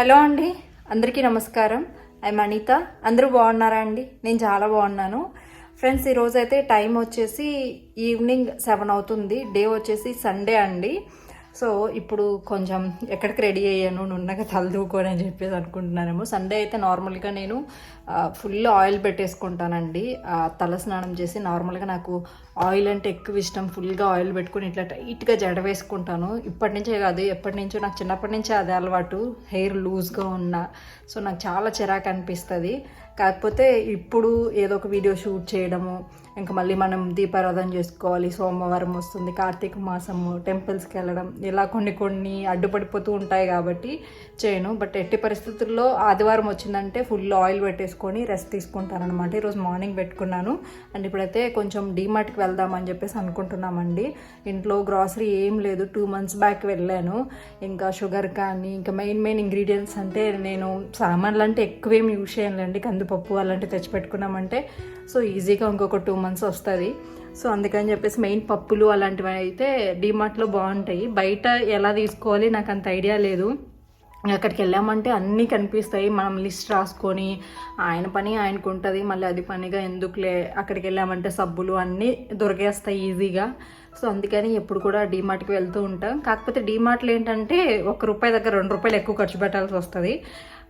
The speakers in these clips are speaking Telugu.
హలో అండి అందరికీ నమస్కారం. ఐ అనిత. అందరూ బాగున్నారా అండి? నేను చాలా బాగున్నాను. ఫ్రెండ్స్ ఈరోజు అయితే టైం వచ్చేసి ఈవినింగ్ సెవెన్ అవుతుంది. డే వచ్చేసి సండే అండి. సో ఇప్పుడు కొంచెం ఎక్కడికి రెడీ అయ్యాను నున్నగా తలదూకోని అని చెప్పేసి అనుకుంటున్నానేమో సండే అయితే నార్మల్గా నేను ఫుల్ ఆయిల్ పెట్టేసుకుంటానండి. తల స్నానం చేసి నార్మల్గా నాకు ఆయిల్ అంటే ఎక్కువ ఇష్టం ఫుల్గా ఆయిల్ పెట్టుకుని ఇట్లా టైట్గా జడ వేసుకుంటాను. ఇప్పటి నుంచే కాదు ఎప్పటి నుంచో నాకు చిన్నప్పటి నుంచే అదే అలవాటు హెయిర్ లూజ్గా ఉన్న. సో నాకు చాలా చిరాకు అనిపిస్తుంది. కాకపోతే ఇప్పుడు ఏదో ఒక వీడియో షూట్ చేయడము ఇంకా మళ్ళీ మనం దీపారాధన చేసుకోవాలి సోమవారం వస్తుంది కార్తీక మాసము టెంపుల్స్కి వెళ్ళడం ఇలా కొన్ని కొన్ని అడ్డుపడిపోతూ ఉంటాయి కాబట్టి చేయను. బట్ ఎట్టి పరిస్థితుల్లో ఆదివారం వచ్చిందంటే ఫుల్ ఆయిల్ పెట్టేసుకొని రెస్ట్ తీసుకుంటాను అనమాట ఈరోజు మార్నింగ్ పెట్టుకున్నాను. అండ్ ఇప్పుడైతే కొంచెం డీమార్ట్కి వెళ్దామని చెప్పేసి అనుకుంటున్నామండి. ఇంట్లో గ్రాసరీ ఏం లేదు. టూ మంత్స్ బ్యాక్ వెళ్ళాను. ఇంకా షుగర్ కానీ ఇంకా మెయిన్ మెయిన్ ఇంగ్రీడియంట్స్ అంటే నేను సామాన్లు అంటే ఎక్కువేం యూజ్ చేయాలండి కందిపప్పు అలాంటివి తెచ్చిపెట్టుకున్నామంటే సో ఈజీగా ఇంకొక టూ మంత్స్ వస్తుంది. సో అందుకని చెప్పేసి మెయిన్ పప్పులు అలాంటివి అయితే డీమార్ట్లో బాగుంటాయి. బయట ఎలా తీసుకోవాలి నాకు అంత ఐడియా లేదు. అక్కడికి వెళ్ళామంటే అన్నీ కనిపిస్తాయి. మనం లిస్ట్ రాసుకొని ఆయన పని ఆయనకు ఉంటుంది మళ్ళీ అది పనిగా ఎందుకులే అక్కడికి వెళ్ళామంటే సబ్బులు అన్నీ దొరికేస్తాయి ఈజీగా. సో అందుకని ఎప్పుడు కూడా డీమార్ట్కి వెళ్తూ ఉంటాం. కాకపోతే డీమార్ట్లో ఏంటంటే ఒక రూపాయి దగ్గర రెండు రూపాయలు ఎక్కువ ఖర్చు పెట్టాల్సి వస్తుంది.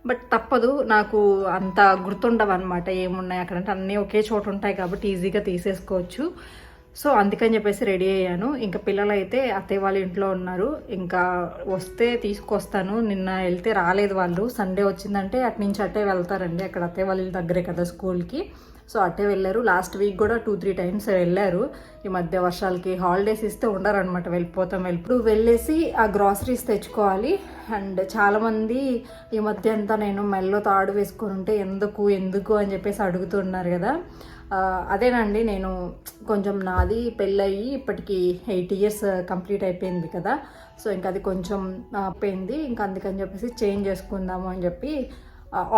బట్ తప్పదు నాకు అంత గుర్తుండవు అనమాట ఏమున్నాయి అక్కడ అంటే అన్నీ ఒకే చోట ఉంటాయి కాబట్టి ఈజీగా తీసేసుకోవచ్చు. సో అందుకని చెప్పేసి రెడీ అయ్యాను. ఇంకా పిల్లలు అయితే అత్తయ్య వాళ్ళ ఇంట్లో ఉన్నారు. ఇంకా వస్తే తీసుకొస్తాను. నిన్న వెళ్తే రాలేదు వాళ్ళు. సండే వచ్చిందంటే అటు నుంచి అట్టే వెళ్తారండి. అక్కడ అత్తయ్య వాళ్ళ దగ్గరే కదా స్కూల్కి. సో అట్టే వెళ్ళారు. లాస్ట్ వీక్ కూడా టూ త్రీ టైమ్స్ వెళ్ళారు. ఈ మధ్య వర్షాలకి హాలిడేస్ ఇస్తే ఉండరనమాట వెళ్ళిపోతాం వెళ్ళిపోతూ. వెళ్ళేసి ఆ గ్రాసరీస్ తెచ్చుకోవాలి. అండ్ చాలామంది ఈ మధ్య అంతా నేను మెల్లో తాడు వేసుకొని ఉంటే ఎందుకు ఎందుకు అని చెప్పేసి అడుగుతున్నారు కదా. అదేనండి నేను కొంచెం నాది పెళ్ళయి ఇప్పటికి ఎయిట్ ఇయర్స్ కంప్లీట్ అయిపోయింది కదా. సో ఇంకా అది కొంచెం అయిపోయింది ఇంకా అందుకని చెప్పేసి చేంజ్ చేసుకుందాము అని చెప్పి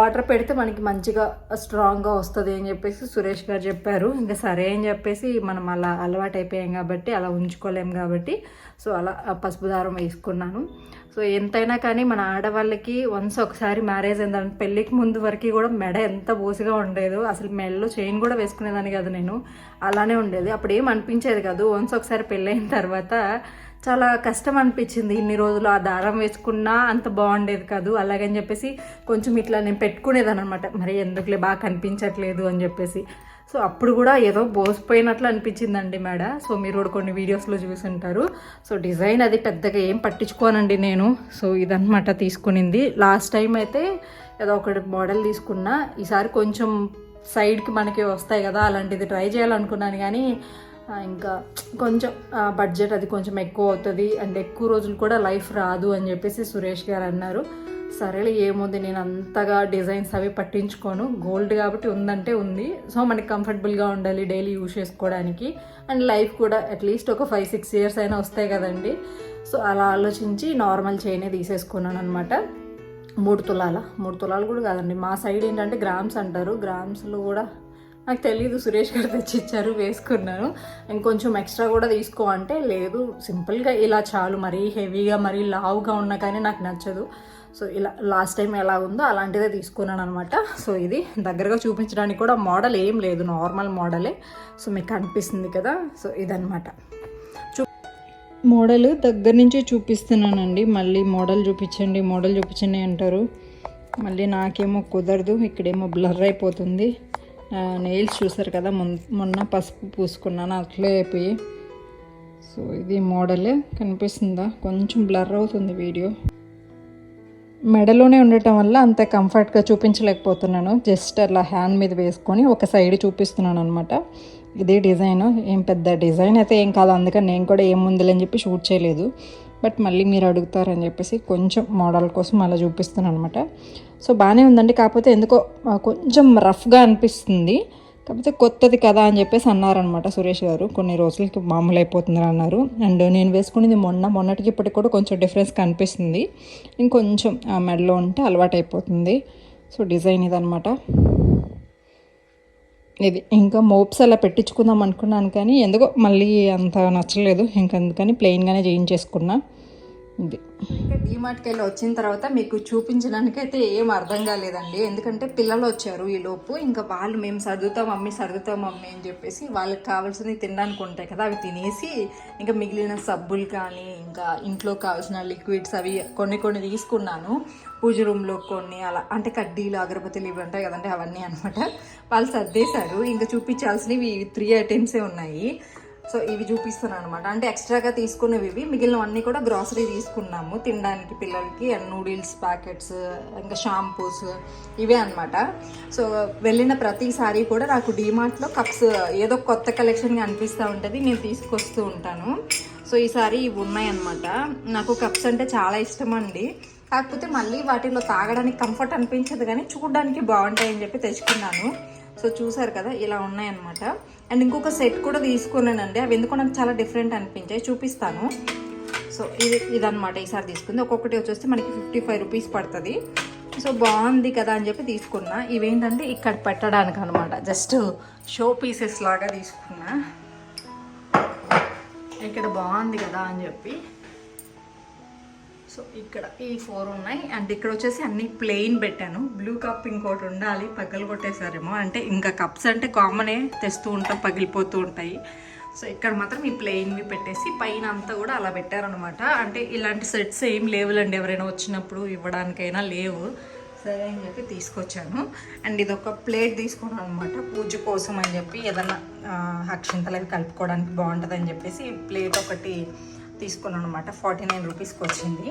ఆర్డర్ పెడితే మనకి మంచిగా స్ట్రాంగ్గా వస్తుంది అని చెప్పేసి సురేష్ గారు చెప్పారు. ఇంకా సరే అని చెప్పేసి మనం అలా అలవాటు అయిపోయాం కాబట్టి అలా ఉంచుకోలేం కాబట్టి. సో అలా పసుపు దారం వేసుకున్నాను. సో ఎంతైనా కానీ మన ఆడవాళ్ళకి వన్స్ ఒకసారి మ్యారేజ్ అయిందని పెళ్ళికి ముందు వరకు కూడా మెడ ఎంత బోసిగా ఉండేదో అసలు మెడలో చైన్ కూడా వేసుకునేదాన్ని కాదు నేను. అలానే ఉండేది. అప్పుడు ఏం అనిపించేది కాదు. వన్స్ ఒకసారి పెళ్ళైన తర్వాత చాలా కష్టం అనిపించింది. ఇన్ని రోజులు ఆ దారం వేసుకున్నా అంత బాగుండేది కాదు. అలాగని చెప్పేసి కొంచెం ఇట్లా నేను పెట్టుకునేదాన్ని అనమాట మరి ఎందుకులే బాగా కనిపించట్లేదు అని చెప్పేసి. సో అప్పుడు కూడా ఏదో బోసిపోయినట్లు అనిపించిందండి మేడ. సో మీరు కూడా కొన్ని వీడియోస్లో చూసుంటారు సో డిజైన్ అది పెద్దగా ఏం పట్టించుకోనండి నేను. సో ఇదన్నమాట తీసుకునింది. లాస్ట్ టైం అయితే ఏదో ఒకటి మోడల్ తీసుకున్నా. ఈసారి కొంచెం సైడ్కి మనకి వస్తాయి కదా అలాంటిది ట్రై చేయాలనుకున్నాను కానీ ఇంకా కొంచెం బడ్జెట్ అది కొంచెం ఎక్కువ అవుతుంది. అండ్ ఎక్కువ రోజులు కూడా లైఫ్ రాదు అని చెప్పేసి సురేష్ గారు అన్నారు. సరేలే ఏముంది నేను అంతగా డిజైన్స్ అవి పట్టించుకోను. గోల్డ్ కాబట్టి ఉందంటే ఉంది. సో మనకి కంఫర్టబుల్గా ఉండాలి డైలీ యూజ్ చేసుకోవడానికి. అండ్ లైఫ్ కూడా అట్లీస్ట్ ఒక ఫైవ్ సిక్స్ ఇయర్స్ అయినా వస్తాయి కదండి. సో అలా ఆలోచించి నార్మల్ చైనే తీసేసుకున్నాను అనమాట మూడు తులాల. మూడు తులాలు కూడా కాదండి. మా సైడ్ ఏంటంటే గ్రామ్స్ అంటారు. గ్రామ్స్లో కూడా నాకు తెలియదు సురేష్ గారు తెచ్చి ఇచ్చారు వేసుకున్నాను ఇంకొంచెం ఎక్స్ట్రా కూడా తీసుకో అంటే లేదు సింపుల్గా ఇలా చాలు మరీ హెవీగా మరీ లావుగా ఉన్నా కానీ నాకు నచ్చదు. సో ఇలా లాస్ట్ టైం ఎలా ఉందో అలాంటిదే తీసుకున్నాను అనమాట సో ఇది దగ్గరగా చూపించడానికి కూడా మోడల్ ఏం లేదు నార్మల్ మోడలే. సో మీకు కనిపిస్తుంది కదా? సో ఇదనమాట చూ మోడల్ దగ్గర నుంచి చూపిస్తున్నానండి. మళ్ళీ మోడల్ చూపించండి మోడల్ చూపించండి అంటారు. మళ్ళీ నాకేమో కుదరదు ఇక్కడేమో బ్లర్ అయిపోతుంది. నెయిల్స్ చూసారు కదా మొన్ మొన్న పసుపు పూసుకున్నాను అట్లే అయిపోయి. సో ఇది మోడలే కనిపిస్తుందా? కొంచెం బ్లర్ అవుతుంది వీడియో మెడలోనే ఉండటం వల్ల అంత కంఫర్ట్గా చూపించలేకపోతున్నాను. జస్ట్ అలా హ్యాండ్ మీద వేసుకొని ఒక సైడ్ చూపిస్తున్నాను అనమాట ఇదే డిజైన్ ఏం పెద్ద డిజైన్ అయితే ఏం కాదు అందుకని నేను కూడా ఏం ముందులని చెప్పి షూట్ చేయలేదు. బట్ మళ్ళీ మీరు అడుగుతారని చెప్పేసి కొంచెం మోడల్ కోసం అలా చూపిస్తున్నాను అనమాట సో బాగానే ఉందండి. కాకపోతే ఎందుకో కొంచెం రఫ్గా అనిపిస్తుంది. కాకపోతే కొత్తది కదా అని చెప్పేసి అన్నారనమాట సురేష్ గారు. కొన్ని రోజులకి మామూలు అయిపోతుందని అన్నారు. అండ్ నేను వేసుకునేది మొన్న మొన్నటికి ఇప్పటికి కూడా కొంచెం డిఫరెన్స్ కనిపిస్తుంది. ఇంకొంచెం ఆ మెడలో ఉంటే అలవాటు అయిపోతుంది. సో డిజైన్ ఇదనమాట ఇది ఇంకా మోప్స్ అలా పెట్టించుకుందాం అనుకున్నాను కానీ ఎందుకో మళ్ళీ అంత నచ్చలేదు. ఇంకా అందుకని ప్లెయిన్గానే చేయించేసుకున్నా ఇది ఇంకా డీమార్ట్కి వెళ్ళి వచ్చిన తర్వాత మీకు చూపించడానికి అయితే ఏం అర్థం కాలేదండి. ఎందుకంటే పిల్లలు వచ్చారు ఈ లోపు. ఇంకా వాళ్ళు మేము సర్దుతాం మమ్మీ సర్దుతాం మమ్మీ అని చెప్పేసి వాళ్ళకి కావాల్సినవి తినడానికి ఉంటాయి కదా అవి తినేసి ఇంకా మిగిలిన సబ్బులు కానీ ఇంకా ఇంట్లో కావాల్సిన లిక్విడ్స్ అవి కొన్ని కొన్ని తీసుకున్నాను. పూజ రూమ్లో కొన్ని అలా అంటే కడ్డీలు అగరబత్తులు ఇవి ఉంటాయి కదండి అవన్నీ అనమాట వాళ్ళు సర్దేశారు. ఇంకా చూపించాల్సినవి త్రీ ఐటమ్సే ఉన్నాయి. సో ఇవి చూపిస్తున్నాను అనమాట అంటే ఎక్స్ట్రాగా తీసుకునేవి ఇవి. మిగిలినవన్నీ కూడా గ్రాసరీ తీసుకున్నాము తినడానికి పిల్లలకి. అండ్ నూడిల్స్ ప్యాకెట్స్ ఇంకా షాంపూస్ ఇవే అనమాట సో వెళ్ళిన ప్రతిసారి కూడా నాకు డీమార్ట్లో కప్స్ ఏదో కొత్త కలెక్షన్ అనిపిస్తూ ఉంటుంది. నేను తీసుకొస్తూ ఉంటాను. సో ఈసారి ఇవి ఉన్నాయన్నమాట. నాకు కప్స్ అంటే చాలా ఇష్టం అండి. కాకపోతే మళ్ళీ వాటిలో తాగడానికి కంఫర్ట్ అనిపించదు కానీ చూడడానికి బాగుంటాయని చెప్పి తెచ్చుకున్నాను. సో చూసారు కదా ఇలా ఉన్నాయన్నమాట. అండ్ ఇంకొక సెట్ కూడా తీసుకున్నానండి. అవి ఎందుకో నాకు చాలా డిఫరెంట్ అనిపించాయి. చూపిస్తాను. సో ఇది ఇదనమాట ఈసారి తీసుకుంది. ఒక్కొక్కటి వచ్చేస్తే మనకి ఫిఫ్టీ ఫైవ్ రూపీస్ పడుతుంది. సో బాగుంది కదా అని చెప్పి తీసుకున్నా. ఇవేంటంటే ఇక్కడ పెట్టడానికి అనమాట జస్ట్ షో పీసెస్ లాగా తీసుకున్నా. ఇక్కడ బాగుంది కదా అని చెప్పి. సో ఇక్కడ ఈ ఫోర్ ఉన్నాయి. అండ్ ఇక్కడ వచ్చేసి అన్ని ప్లెయిన్ పెట్టాను. బ్లూ కప్ ఇంకోటి ఉండాలి. పగలు కొట్టేశారేమో అంటే ఇంకా కప్స్ అంటే కామనే తెస్తూ ఉంటాం పగిలిపోతూ ఉంటాయి. సో ఇక్కడ మాత్రం ఈ ప్లెయిన్వి పెట్టేసి పైన అంతా కూడా అలా పెట్టారనమాట అంటే ఇలాంటి సెట్స్ ఏం లేవులండి ఎవరైనా వచ్చినప్పుడు ఇవ్వడానికైనా లేవు. సరే అని చెప్పి తీసుకొచ్చాను. అండ్ ఇది ఒక ప్లేట్ తీసుకున్నాను అనమాట పూజ కోసం అని చెప్పి ఏదన్నా ఆ, అక్షింతలు అవి కలుపుకోవడానికి బాగుంటుంది అని చెప్పేసి ప్లేట్ ఒకటి తీసుకున్నాను అనమాట ఫార్టీ నైన్ రూపీస్కి వచ్చింది.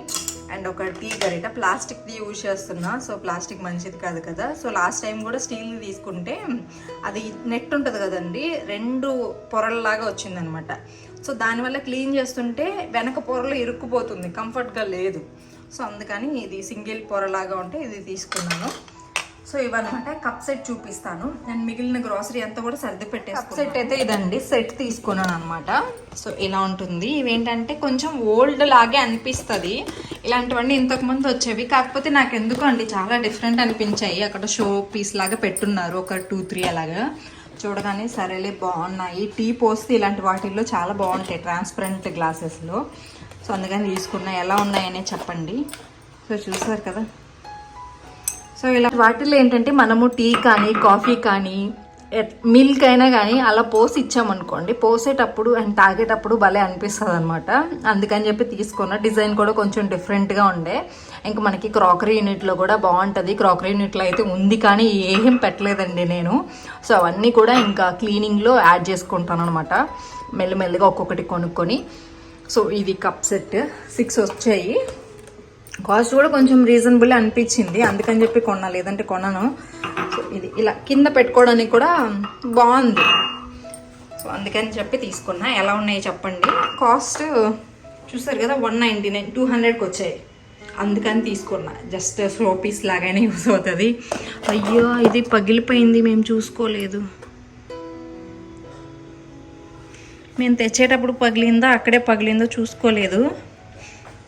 అండ్ ఒక టీ గరిట ప్లాస్టిక్ది యూజ్ చేస్తున్నా. సో ప్లాస్టిక్ మంచిది కాదు కదా. సో లాస్ట్ టైం కూడా స్టీల్ది తీసుకుంటే అది నెట్ ఉంటుంది కదండి. రెండు పొరల్లాగా వచ్చిందనమాట సో దానివల్ల క్లీన్ చేస్తుంటే వెనక పొరలు ఇరుక్కుపోతుంది. కంఫర్ట్గా లేదు. సో అందుకని ఇది సింగిల్ పొరలాగా ఉంటే ఇది తీసుకున్నాను. సో ఇవన్నమాట. కప్ సెట్ చూపిస్తాను. అండ్ మిగిలిన గ్రాసరీ అంతా కూడా సర్ది పెట్టే కప్ సెట్ అయితే ఇదండి. సెట్ తీసుకున్నాను అనమాట సో ఇలా ఉంటుంది. ఇవేంటంటే కొంచెం ఓల్డ్ లాగే అనిపిస్తుంది. ఇలాంటివన్నీ ఇంతకు ముందు వచ్చేవి. కాకపోతే నాకు ఎందుకు అండి చాలా డిఫరెంట్ అనిపించాయి. అక్కడ షో పీస్ లాగా పెట్టున్నారు. ఒక టూ త్రీ అలాగా. చూడగానే సరేలే బాగున్నాయి. టీ పోస్తే ఇలాంటి వాటిల్లో చాలా బాగుంటాయి ట్రాన్స్పరెంట్ గ్లాసెస్లో. సో అందుకని తీసుకున్నా. ఎలా ఉన్నాయనే చెప్పండి. సో చూసారు కదా. సో ఇలా వాటిల్లో ఏంటంటే మనము టీ కానీ కాఫీ కానీ మిల్క్ అయినా కానీ అలా పోసి ఇచ్చామనుకోండి పోసేటప్పుడు అండ్ తాగేటప్పుడు భలే అనిపిస్తుంది అనమాట అందుకని చెప్పి తీసుకున్న డిజైన్ కూడా కొంచెం డిఫరెంట్గా ఉండే. ఇంకా మనకి క్రాకరీ యూనిట్లో కూడా బాగుంటుంది. క్రాకరీ యూనిట్లో అయితే ఉంది కానీ ఏం పెట్టలేదండి నేను. సో అవన్నీ కూడా ఇంకా క్లీనింగ్లో యాడ్ చేసుకుంటాను అనమాట మెల్లమెల్లగా ఒక్కొక్కటి కొనుక్కొని. సో ఇది కప్ సెట్. సిక్స్ వచ్చాయి. కాస్ట్ కూడా కొంచెం రీజనబుల్ అనిపించింది. అందుకని చెప్పి కొన్నా లేదంటే కొన్నాను సో ఇది ఇలా కింద పెట్టుకోవడానికి కూడా బాగుంది. సో అందుకని చెప్పి తీసుకున్నా. ఎలా ఉన్నాయి చెప్పండి? కాస్ట్ చూసారు కదా వన్ నైంటీ నైన్ టూ హండ్రెడ్కి వచ్చాయి అందుకని తీసుకున్నా. జస్ట్ స్లో పీస్ లాగానే యూస్ అవుతుంది. అయ్యో ఇది పగిలిపోయింది. మేము చూసుకోలేదు. మేము తెచ్చేటప్పుడు పగిలిందో అక్కడే పగిలిందో చూసుకోలేదు.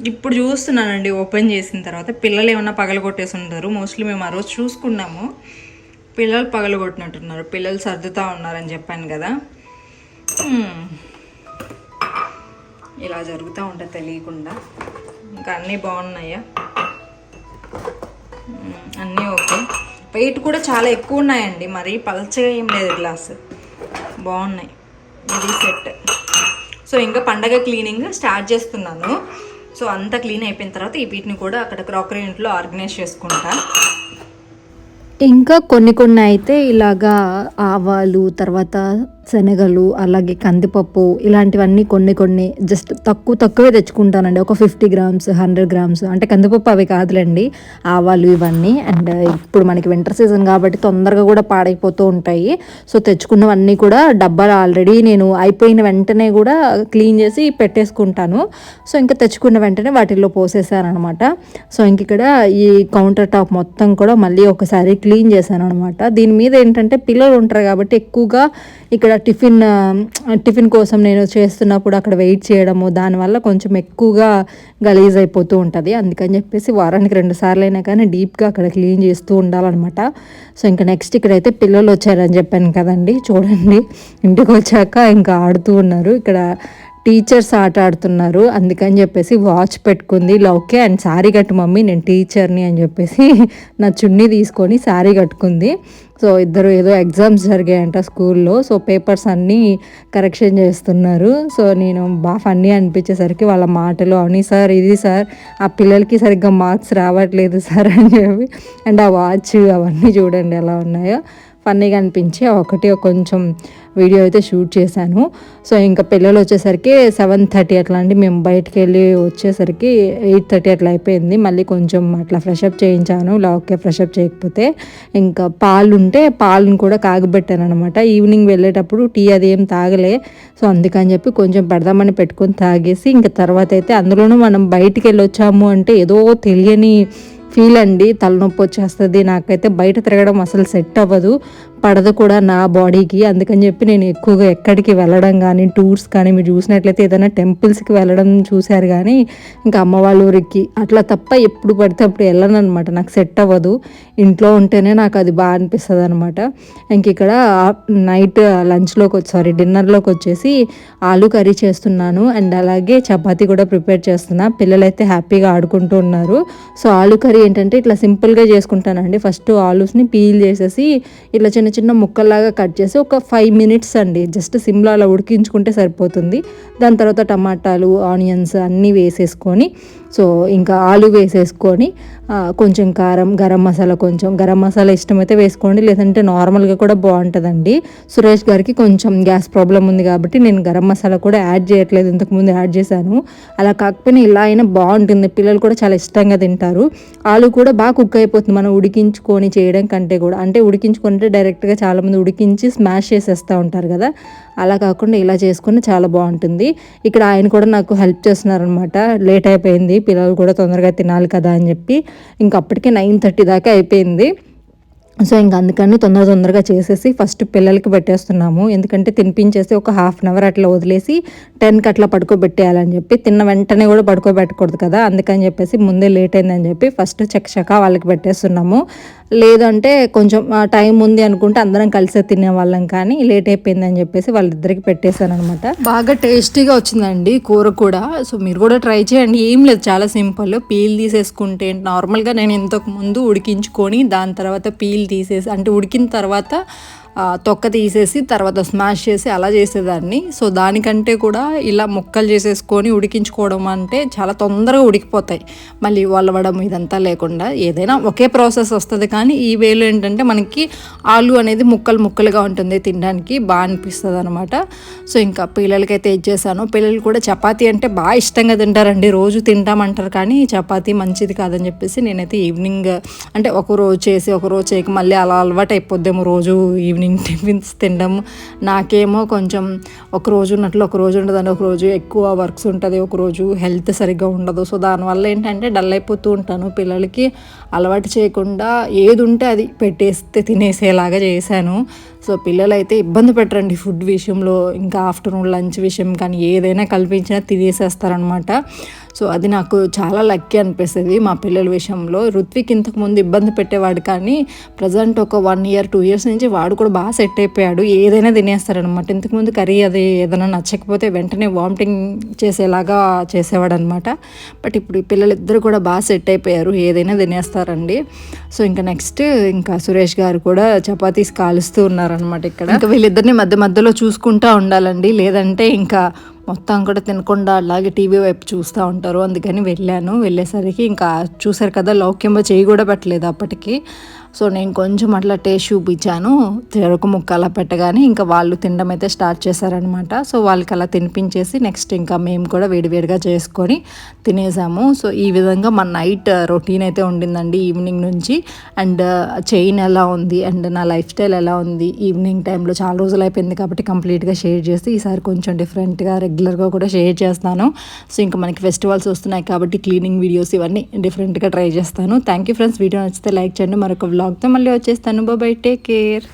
ఇప్పుడు చూస్తున్నానండి ఓపెన్ చేసిన తర్వాత. పిల్లలు ఏమన్నా పగలగొట్టేసి ఉంటారు మోస్ట్లీ మేము ఆ రోజు చూసుకున్నాము. పిల్లలు పగలగొట్టినట్టున్నారు. పిల్లలు సర్దుతా ఉన్నారని చెప్పాను కదా. ఇలా జరుగుతూ ఉంటుంది తెలియకుండా. ఇంకా అన్నీ బాగున్నాయా? అన్నీ ఓకే. వెయిట్ కూడా చాలా ఎక్కువ ఉన్నాయండి. మరి పలచగా ఏం లేదు గ్లాస్. బాగున్నాయి. ఇది సెట్. సో ఇంకా పండగ క్లీనింగ్ స్టార్ట్ చేస్తున్నాను. సో అంతా క్లీన్ అయిపోయిన తర్వాత ఈ వీటిని కూడా అక్కడ క్రాకరీ ఇంట్లో ఆర్గనైజ్ చేసుకుంటా. ఇంకా కొన్ని కొన్ని అయితే ఇలాగా ఆవాలు తర్వాత శనగలు అలాగే కందిపప్పు ఇలాంటివన్నీ కొన్ని కొన్ని జస్ట్ తక్కువ తక్కువే తెచ్చుకుంటానండి. ఒక ఫిఫ్టీ గ్రామ్స్ హండ్రెడ్ గ్రామ్స్ అంటే కందిపప్పు అవి కాదులేండి. ఆవాలు ఇవన్నీ అండ్ ఇప్పుడు మనకి వింటర్ సీజన్ కాబట్టి తొందరగా కూడా పాడైపోతూ ఉంటాయి. సో తెచ్చుకున్నవన్నీ కూడా డబ్బాలు ఆల్రెడీ నేను అయిపోయిన వెంటనే కూడా క్లీన్ చేసి పెట్టేసుకుంటాను. సో ఇంకా తెచ్చుకున్న వెంటనే వాటిల్లో పోసేసానమాట సో ఇంక ఇక్కడ ఈ కౌంటర్ టాప్ మొత్తం కూడా మళ్ళీ ఒకసారి క్లీన్ చేశాను అనమాట దీని మీద ఏంటంటే పిల్లలు ఉంటారు కాబట్టి ఎక్కువగా ఇక్కడ టిఫిన్ టిఫిన్ కోసం నేను చేస్తున్నప్పుడు అక్కడ వెయిట్ చేయడము దానివల్ల కొంచెం ఎక్కువగా గలీజ్ అయిపోతూ ఉంటుంది. అందుకని చెప్పేసి వారానికి రెండు సార్లు అయినా కానీ డీప్గా అక్కడ క్లీన్ చేస్తూ ఉండాలన్నమాట. సో ఇంకా నెక్స్ట్ ఇక్కడైతే పిల్లలు వచ్చారని చెప్పాను కదండి. చూడండి. ఇంటికి వచ్చాక ఇంకా ఆడుతూ ఉన్నారు. ఇక్కడ టీచర్స్ ఆట ఆడుతున్నారు. అందుకని చెప్పేసి వాచ్ పెట్టుకుంది. ఇలా ఓకే అండ్ శారీ కట్టు మమ్మీ నేను టీచర్ని అని చెప్పేసి నా చున్నీ తీసుకొని శారీ కట్టుకుంది. సో ఇద్దరు ఏదో ఎగ్జామ్స్ జరిగాయంట స్కూల్లో. సో పేపర్స్ అన్నీ కరెక్షన్ చేస్తున్నారు. సో నేను బాగా ఫన్నీ అనిపించేసరికి వాళ్ళ మాటలు అవును సార్ ఇది సార్ ఆ పిల్లలకి సరిగ్గా మార్క్స్ రావట్లేదు సార్ అని చెప్పి అండ్ ఆ వాచ్ అవన్నీ చూడండి ఎలా ఉన్నాయో. ఫన్నీగా అనిపించి ఒకటి కొంచెం వీడియో అయితే షూట్ చేశాను. సో ఇంకా పిల్లలు వచ్చేసరికి సెవెన్ థర్టీ అట్లా అండి మేము బయటకు వెళ్ళి వచ్చేసరికి ఎయిట్ థర్టీ అట్లా అయిపోయింది. మళ్ళీ కొంచెం అట్లా ఫ్రెషప్ చేయించాను. ఇలా ఓకే ఫ్రెషప్ చేయకపోతే ఇంకా పాలు ఉంటే పాలను కూడా కాగబెట్టాను అనమాట ఈవినింగ్ వెళ్ళేటప్పుడు టీ అది ఏం తాగలే. సో అందుకని చెప్పి కొంచెం పెడదామని పెట్టుకొని తాగేసి ఇంకా తర్వాత అయితే అందులోనూ మనం బయటికి వెళ్ళొచ్చాము అంటే ఏదో తెలియని ఫీల్ అండి తలనొప్పి వచ్చేస్తుంది నాకైతే బయట తిరగడం అసలు సెట్ అవ్వదు. పడదు కూడా నా బాడీకి. అందుకని చెప్పి నేను ఎక్కువగా ఎక్కడికి వెళ్ళడం కానీ టూర్స్ కానీ మీరు చూసినట్లయితే ఏదైనా టెంపుల్స్కి వెళ్ళడం చూశారు కానీ ఇంకా అమ్మ వాళ్ళ ఊరికి అట్లా తప్ప ఎప్పుడు పడితే అప్పుడు వెళ్ళను అనమాట నాకు సెట్ అవ్వదు. ఇంట్లో ఉంటేనే నాకు అది బాగా అనిపిస్తుంది అనమాట ఇంక ఇక్కడ నైట్ లంచ్లోకి వచ్చి సారీ డిన్నర్లోకి వచ్చేసి ఆలు కర్రీ చేస్తున్నాను. అండ్ అలాగే చపాతీ కూడా ప్రిపేర్ చేస్తున్నా. పిల్లలైతే హ్యాపీగా ఆడుకుంటూ ఉన్నారు. సో ఆలు కర్రీ ఏంటంటే ఇట్లా సింపుల్గా చేసుకుంటానండి. ఫస్ట్ ఆలూస్ని పీల్ చేసేసి ఇట్లా చిన్న చిన్న ముక్కల్లాగా కట్ చేసి ఒక ఫైవ్ మినిట్స్ అండి. జస్ట్ సిమ్లో అలా ఉడికించుకుంటే సరిపోతుంది. దాని తర్వాత టమాటాలు ఆనియన్స్ అన్నీ వేసేసుకొని సో ఇంకా ఆలు వేసేసుకొని కొంచెం కారం గరం మసాలా కొంచెం గరం మసాలా ఇష్టమైతే వేసుకోండి. లేదంటే నార్మల్గా కూడా బాగుంటుందండి. సురేష్ గారికి కొంచెం గ్యాస్ ప్రాబ్లం ఉంది కాబట్టి నేను గరం మసాలా కూడా యాడ్ చేయట్లేదు. ఇంతకుముందు యాడ్ చేశాను. అలా కాకపోయినా ఇలా అయినా బాగుంటుంది. పిల్లలు కూడా చాలా ఇష్టంగా తింటారు. ఆలు కూడా బాగా కుక్ అయిపోతుంది. మనం ఉడికించుకొని చేయడం కంటే కూడా. అంటే ఉడికించుకుంటే డైరెక్ట్ డైరెక్ట్గా చాలామంది ఉడికించి స్మాష్ చేసేస్తూ ఉంటారు కదా. అలా కాకుండా ఇలా చేసుకుని చాలా బాగుంటుంది. ఇక్కడ ఆయన కూడా నాకు హెల్ప్ చేస్తున్నారనమాట లేట్ అయిపోయింది పిల్లలు కూడా తొందరగా తినాలి కదా అని చెప్పి. ఇంక అప్పటికే నైన్ థర్టీ దాకా అయిపోయింది. సో ఇంకా అందుకని తొందర తొందరగా చేసేసి ఫస్ట్ పిల్లలకి పెట్టేస్తున్నాము. ఎందుకంటే తినిపించేసి ఒక హాఫ్ అన్ అవర్ అట్లా వదిలేసి టెన్కి అట్లా పడుకోబెట్టేయాలని చెప్పి తిన్న వెంటనే కూడా పడుకోబెట్టకూడదు కదా. అందుకని చెప్పేసి ముందే లేట్ అయిందని చెప్పి ఫస్ట్ చకచకా వాళ్ళకి పెట్టేస్తున్నాము. లేదంటే కొంచెం టైం ఉంది అనుకుంటే అందరం కలిసే తినేవాళ్ళం కానీ లేట్ అయిపోయిందని చెప్పేసి వాళ్ళిద్దరికి పెట్టేశాను అనమాట బాగా టేస్టీగా వచ్చిందండి కూర కూడా. సో మీరు కూడా ట్రై చేయండి. ఏం లేదు చాలా సింపుల్. పీల్ తీసేసుకుంటే నార్మల్గా నేను ఇంతకు ముందు ఉడికించుకొని దాని తర్వాత పీల్ తీసేసి అంటే ఉడికిన తర్వాత తొక్క తీసేసి తర్వాత స్మాష్ చేసి అలా చేసేదాన్ని. సో దానికంటే కూడా ఇలా ముక్కలు చేసేసుకొని ఉడికించుకోవడం అంటే చాలా తొందరగా ఉడికిపోతాయి. మళ్ళీ వలవడం ఇదంతా లేకుండా ఏదైనా ఒకే ప్రాసెస్ వస్తుంది. కానీ ఈ వేలు ఏంటంటే మనకి ఆలు అనేది ముక్కలు ముక్కలుగా ఉంటుంది తినడానికి. బాగా అనిపిస్తుంది అనమాట సో ఇంకా పిల్లలకైతే ఇచ్చేసాను పిల్లలు కూడా చపాతీ అంటే బాగా ఇష్టంగా తింటారండి. రోజు తింటామంటారు కానీ చపాతీ మంచిది కాదని చెప్పేసి నేనైతే ఈవినింగ్ అంటే ఒక రోజు చేసి ఒక రోజు చేయక మళ్ళీ అలా అలవాటు అయిపోద్దేమో రోజు ఈవినింగ్. టిఫిన్స్ తినడం. నాకేమో కొంచెం ఒక రోజు ఉన్నట్లు ఒక రోజు ఉండదని ఒక రోజు ఎక్కువ వర్క్స్ ఉంటుంది ఒక రోజు హెల్త్ సరిగ్గా ఉండదు. సో దానివల్ల ఏంటంటే డల్ అయిపోతూ ఉంటాను పిల్లలకి. అలవాటు చేయకుండా ఏది ఉంటే అది పెట్టేస్తే తినేసేలాగా చేశాను. సో పిల్లలు అయితే ఇబ్బంది పెట్టరండి ఫుడ్ విషయంలో. ఇంకా ఆఫ్టర్నూన్ లంచ్ విషయం కానీ ఏదైనా కల్పించినా తినేసేస్తారనమాట సో అది నాకు చాలా లక్కీ అనిపిస్తుంది మా పిల్లల విషయంలో. ఋత్విక్ ఇంతకు ముందు ఇబ్బంది పెట్టేవాడు కానీ ప్రజెంట్ ఒక వన్ ఇయర్ టూ ఇయర్స్ నుంచి వాడు కూడా బాగా సెట్ అయిపోయాడు. ఏదైనా తినేస్తారనమాట ఇంతకుముందు కర్రీ అది ఏదైనా నచ్చకపోతే వెంటనే వామిటింగ్ చేసేలాగా చేసేవాడు అనమాట బట్ ఇప్పుడు ఈ పిల్లలిద్దరు కూడా బాగా సెట్ అయిపోయారు. ఏదైనా తినేస్తారండి. సో ఇంకా నెక్స్ట్ ఇంకా సురేష్ గారు కూడా చపాతీస్ కాలుస్తూ ఉన్నారనమాట ఇక్కడ. ఇంకా వీళ్ళిద్దరిని మధ్య మధ్యలో చూసుకుంటూ ఉండాలండి. లేదంటే ఇంకా మొత్తం కూడా తినకుండా అలాగే టీవీ వైపు చూస్తూ ఉంటారు. అందుకని వెళ్ళాను. వెళ్ళేసరికి ఇంకా చూసారు కదా లౌక్యంలో చేయి కూడా పెట్టలేదు అప్పటికి. సో నేను కొంచెం అట్లా టేస్ట్ చూపించాను. చెరుకు ముక్క అలా పెట్టగానే ఇంకా వాళ్ళు తినడం అయితే స్టార్ట్ చేశారనమాట సో వాళ్ళకి అలా తినిపించేసి నెక్స్ట్ ఇంకా మేము కూడా వేడివేడిగా చేసుకొని తినేసాము. సో ఈ విధంగా మా నైట్ రొటీన్ అయితే ఉండిందండి ఈవినింగ్ నుంచి. అండ్ చైన్ ఎలా ఉంది? అండ్ నా లైఫ్ స్టైల్ ఎలా ఉంది? ఈవినింగ్ టైంలో చాలా రోజులు అయిపోయింది కాబట్టి కంప్లీట్గా షేర్ చేసి ఈసారి కొంచెం డిఫరెంట్గా రెగ్యులర్గా కూడా షేర్ చేస్తాను. సో ఇంకా మనకి ఫెస్టివల్స్ వస్తున్నాయి కాబట్టి క్లీనింగ్ వీడియోస్ ఇవన్నీ డిఫరెంట్గా ట్రై చేస్తాను. Thank you friends. వీడియో నచ్చితే లైక్ చేయండి. మరొక బ్లాగ్తో మళ్ళీ వచ్చేస్తాను బాబాయ్ టేక్ కేర్.